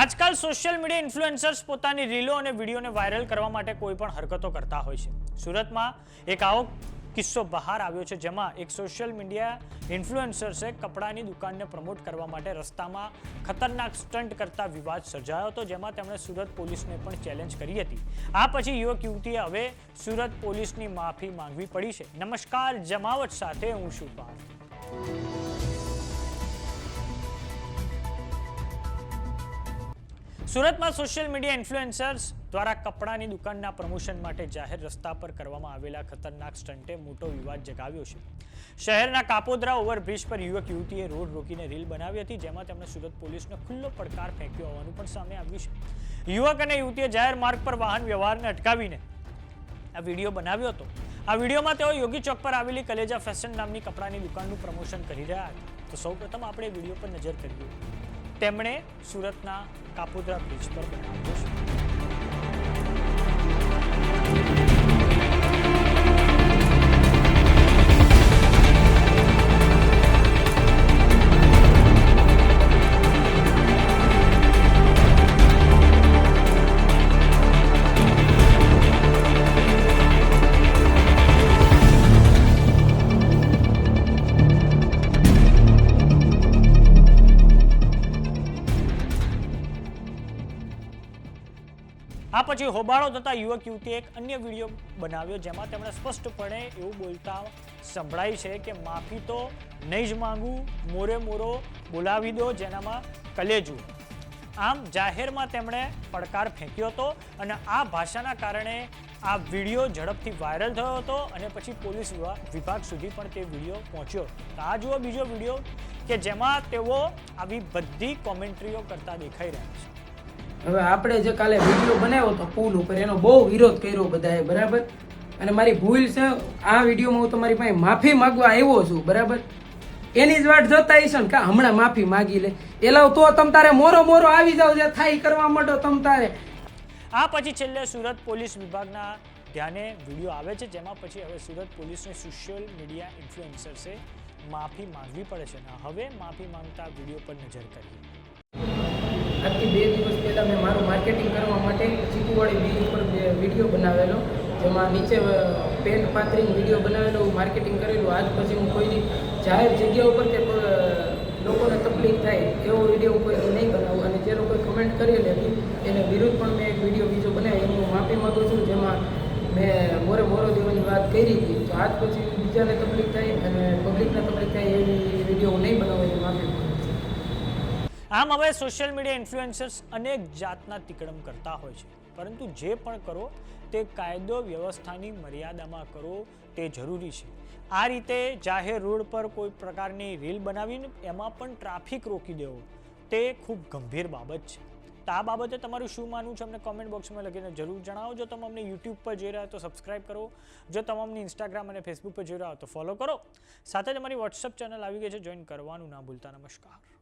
આજકાલ social media influencers પોતાની રીલો અને વિડીયોને વાયરલ કરવા માટે કોઈ પણ હરકતો કરતા હોય છે. સુરતમાં એક આવો કિસ્સો બહાર આવ્યો છે, જેમાં એક સોશિયલ મીડિયા ઇન્ફ્લુએન્સર્સે કપડાની દુકાનને પ્રમોટ કરવા માટે રસ્તામાં ખતરનાક સ્ટન્ટ કરતા વિવાદ સર્જાયો હતો, જેમાં તેમણે સુરત પોલીસને પણ ચેલેન્જ કરી હતી. આ પછી યુવક યુવતીએ હવે સુરત પોલીસની માફી માંગવી પડી છે. નમસ્કાર, જમાવટ સાથે હું છું પાર્થ. સુરતમાં સોશિયલ મીડિયા ઇન્ફ્લુએન્સર્સ દ્વારા કપડાની દુકાનના પ્રમોશન માટે જાહેર રસ્તા પર કરવામાં આવેલા ખતરનાક સ્ટન્ટે મોટો વિવાદ જગાવ્યો છે. શહેરના કાપોદ્રા ઓવરબ્રિજ પર યુવક યુવતીએ રોડ રોકીને રીલ બનાવી હતી, જેમાં તેમણે સુરત પોલીસનો ખુલ્લો પડકાર ફેંક્યો હોવાનું પણ સામે આવ્યું છે. યુવક અને યુવતીએ જાહેર માર્ગ પર વાહન વ્યવહારને અટકાવીને આ વીડિયો બનાવ્યો હતો. આ વિડીયોમાં તેઓ યોગી ચોક પર આવેલી કલેજા ફેશન નામની કપડાની દુકાનનું પ્રમોશન કરી રહ્યા હતા. તો સૌપ્રથમ આપણે વીડિયો પર નજર કરીએ. તેમણે સુરતના કાપોદ્રા બ્રિજ પર બનાવ્યો છે. આ પછી હોબાળો થતા યુવક યુવતીએ એક અન્ય વીડિયો બનાવ્યો જેમાં તેમણે સ્પષ્ટપણે એવું બોલતા સંભળાય છે કે માફી તો નહીં જ માંગું, મોરે મોરો બોલાવી દો જેનામાં કલેજું આમ જાહેરમાં તેમણે પડકાર ફેંક્યો હતો અને આ ભાષાના કારણે આ વીડિયો ઝડપથી વાયરલ થયો હતો અને પછી પોલીસ વિભાગ સુધી પણ તે વીડિયો પહોંચ્યો. તો આ જુઓ બીજો વીડિયો કે જેમાં તેઓ આવી બધી કોમેન્ટ્રીઓ કરતા દેખાઈ રહ્યા છે. હવે આપણે જે કાલે વીડિયો બનાવ્યો હતો પુલ ઉપર, એનો બહુ વિરોધ કર્યો બધાએ, બરાબર? અને મારી ભૂલ છે, આ વિડીયોમાં હું તમારી પાસે માફી માંગવા આવ્યો છું, બરાબર? એની જ વાટ જોતા હશે ને કે હમણાં માફી માગી લે. એલાવ તો તમ તારે મોરો મોરો આવી જાવ જે થાય કરવા માંડો તમ તારે. આ પછી છેલ્લે સુરત પોલીસ વિભાગના ધ્યાને વીડિયો આવે છે, જેમાં પછી હવે સુરત પોલીસને સોશિયલ મીડિયા ઇન્ફ્લુએન્સર્સે માફી માંગવી પડે છે. હવે માફી માંગતા વીડિયો પર નજર કરીએ. આજથી બે દિવસ પહેલાં મેં મારું માર્કેટિંગ કરવા માટે ચીકુવાડી બીજ ઉપર વીડિયો બનાવેલો, જેમાં નીચે પેન્ટ પાથરીને વીડિયો બનાવેલો હું માર્કેટિંગ કરેલું. આજ પછી હું કોઈની જાહેર જગ્યા ઉપર કે લોકોને તકલીફ થાય એવો વીડિયો હું કોઈ નહીં બનાવું. અને જે લોકોએ કમેન્ટ કરેલી હતી, એને વિરુદ્ધ પણ મેં એક વીડિયો બીજો બનાવ્યો. એની માફી માગું છું, જેમાં મેં મોરે મોરો દેવાની વાત કરી હતી. તો આજ પછી બીજાને તકલીફ થાય અને પબ્લિકને તકલીફ થાય એવી વીડિયો હું નહીં બનાવું, એની માફી આમ હવે સોશિયલ મીડિયા ઇન્ફ્લુએન્સર્સ અનેક જાતના તિકડમ કરતા હોય છે. પરંતુ જે પણ કરો, તે કાયદો વ્યવસ્થાની મર્યાદામાં કરો, તે જરૂરી છે. આ રીતે જાહેર રોડ પર કોઈ પ્રકારની રીલ બનાવીને એમાં પણ ટ્રાફિક રોકી દેવો, તે ખૂબ ગંભીર બાબત છે. તો આ બાબતે તમારું શું માનવું છે? અમને કોમેન્ટ બોક્સમાં લખીને જરૂર જણાવો. જો તમે અમને યુટ્યુબ પર જોઈ રહ્યા તો સબસ્ક્રાઇબ કરો. જો તમે અમને ઇન્સ્ટાગ્રામ અને ફેસબુક પર જોઈ રહ્યા તો ફોલો કરો. સાથે જ અમારી વોટ્સઅપ ચેનલ આવી ગઈ છે. જોઈન કરવાનું ના ભૂલતા. નમસ્કાર.